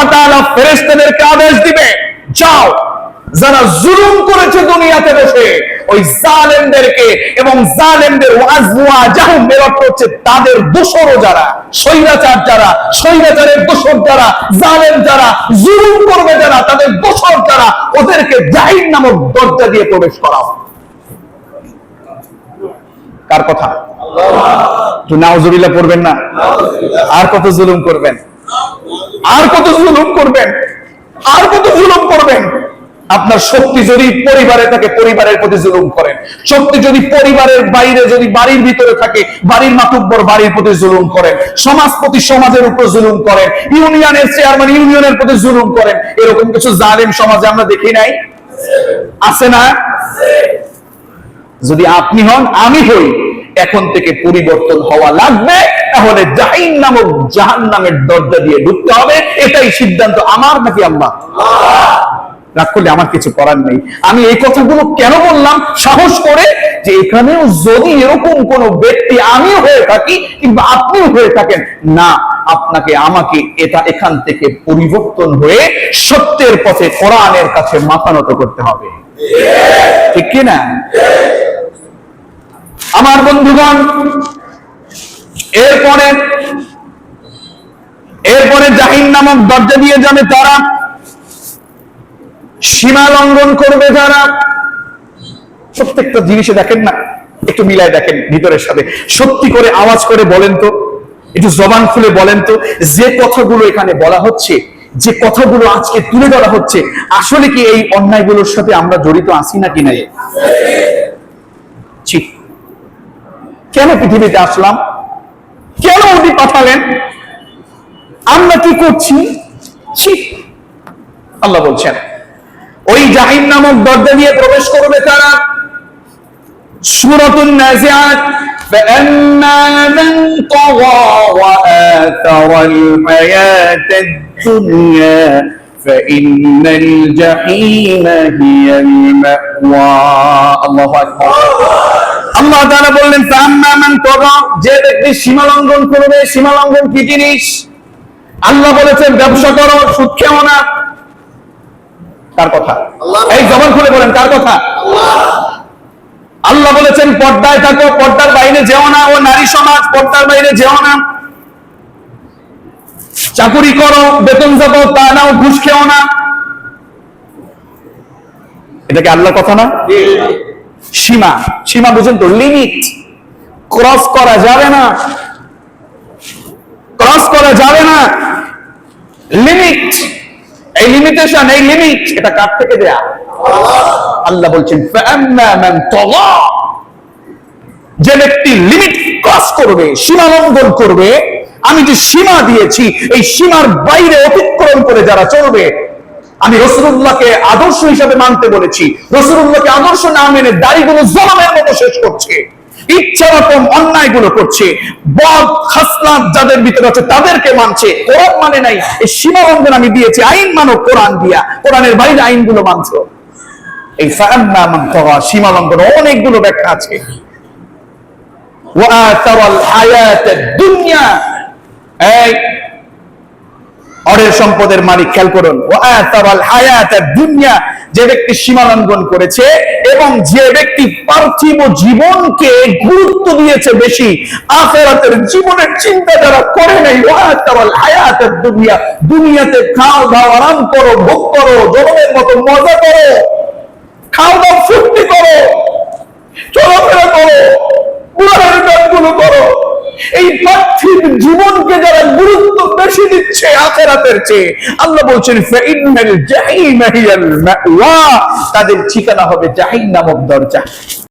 আল্লাহ আদেশ দিবে, যাও, যারা জুলুম করেছে দুনিয়াতে বসে, ওই জালেমদেরকে এবং জালেমদের ওয়াজওয়া তাদের দোসরও যারা, স্বৈরাচার যারা, স্বৈরাচারের দোসর যারা, জালেম যারা, জুলুম করবে যারা, তাদের দোসর যারা, ওদেরকে জাহিন নামক দরজা দিয়ে প্রবেশ করাও। কার কথা? পড়বেন না? আর কত জুলুম করবেন? আর কত জুলুম করবেন? আর কত জুলুম করবেন? আপনার শক্তি যদি পরিবারে থাকে, পরিবারের প্রতি জুলুম করেন। শক্তি যদি পরিবারের বাইরে, যদি বাড়ির ভিতরে থাকে, বাড়ির মাতুব্বর বাড়ির প্রতি জুলুম করেন। সমাজ প্রতি সমাজের উপর জুলুম করেন। ইউনিয়নের চেয়ারম্যান ইউনিয়নের প্রতি জুলুম করেন। এরকম কিছু জালেম সমাজে আমরা দেখি নাই? আছে না? যদি আপনি হন, আমি হই। এখন থেকে পরিবর্তন হওয়া লাগবে। তাহলে জাহিন নামক জাহান নামের দরজা দিয়ে ঢুকতে হবে। এটাই সিদ্ধান্ত আমার নাকি আল্লাহ? রাগ করলে আমার কিছু করার নেই। আমি এই কথাগুলো কেন বললাম? সাহস করে যে এখানেও যদি এরকম কোন ব্যক্তি আমি হয়ে থাকি কিংবা হয়ে থাকেন, না, আপনাকে আমাকে এটা এখান থেকে পরিবর্তন হয়ে সত্যের পথে কোরআনের কাছে মাথা নত করতে হবে। ঠিক কিনা? আমার বন্ধুগণ এরপরে এরপরে জাহিন নামক দরজা দিয়ে যাবে তারা। সীমা লঙ্ঘন করবে যারা প্রত্যেকটা জিনিসে দেখেন না, একটু মিলায় দেখেন ভিতরের সাথে। সত্যি করে আওয়াজ করে বলেন তো, একটু জবান খুলে বলেন তো, যে কথাগুলো এখানে বলা হচ্ছে, যে কথাগুলো আজকে তুলে ধরা হচ্ছে, আসলে কি এই অন্যায়গুলোর সাথে আমরা জড়িত আছি নাকি নাই? কেন পৃথিবীতে আসলাম? কেন উনি পাঠালেন আমরা কি করছি ছি আল্লাহ বলছেন ওই জাহিন নামক দরজা দিয়ে প্রবেশ করবে তারা সুরতুন নাজিআত فأما من طغى وآثر الحياة الدنيا فإن الجحيم هي المأوى الله أكبر আল্লাহ তাআলা বললেন যে ব্যক্তি সীমা লঙ্ঘন করবে সীমা লঙ্ঘন কি জিনিস? আল্লাহ বলেছেন ব্যবসা করো সুদ খেও না। কার কথা? এই জবান খুলে বলেন কার কথা? আল্লাহ বলেছেন পর্দায় থাকো পর্দার বাইরে যেও না। ও নারী সমাজ পর্দার বাইরে যেও না। চাকুরি করো বেতন যাব তা নাও ঘুষ খেও না। এটা কি আল্লাহর কথা না? সীমা সীমা বুঝেন তো লিমিট ক্রস করা যাবে না। ক্রস করা যাবে না। লিমিট এই লিমিটেশন এই লিমিট এটা কার থেকে দেয়া? আল্লাহ বলছেন যে ব্যক্তি লিমিট ক্রস করবে, সীমা লঙ্ঘন করবে, আমি যে সীমা দিয়েছি, এই সীমার বাইরে অতিক্রম করে যারা চলবে আমি রসুল্লাহকে আদর্শ হিসাবে মানতে বলেছি। রসুল্লাহকে আদর্শ না মেনে দাড়িগুলো জলমের মতো শেষ করছে। ইচ্ছা রকম অন্যায়গুলো করছে যাদের ভিতরে আছে তাদেরকে মানছে। কোরআন মানে নাই, এই সীমা লঙ্ঘন আমি দিয়েছি। আইন মানো, কোরআন দিয়া। কোরআনের বাইরে আইনগুলো মানছো। এই অনেকগুলো ব্যাখ্যা আছে। দুনিয়া অরের সম্পদের মালিক, খেয়াল করুন। দুনিয়া, যে ব্যক্তি সীমা লঙ্ঘন করেছে এবং যে ব্যক্তি পার্থিব জীবনকে গুরুত্ব দিয়েছে বেশি, আখেরাতের জীবনের চিন্তা যারা করে নাই। ওয়াতারাল হায়াতাদ দুনিয়া, দুনিয়াতে খাও দাও আরাম করো, ভোগ করো, জনমের মতো মজা করো খাও দাও ফুর্তি করো, চলাফেরা করো উড়ানের কাজগুলো করো। এই পার্থিব জীবনকে যারা বেশি দিচ্ছে আখেরাতের চেয়ে। আল্লাহ বলছেন তাদের ঠিকানা হবে জাহিন নামক দরজা।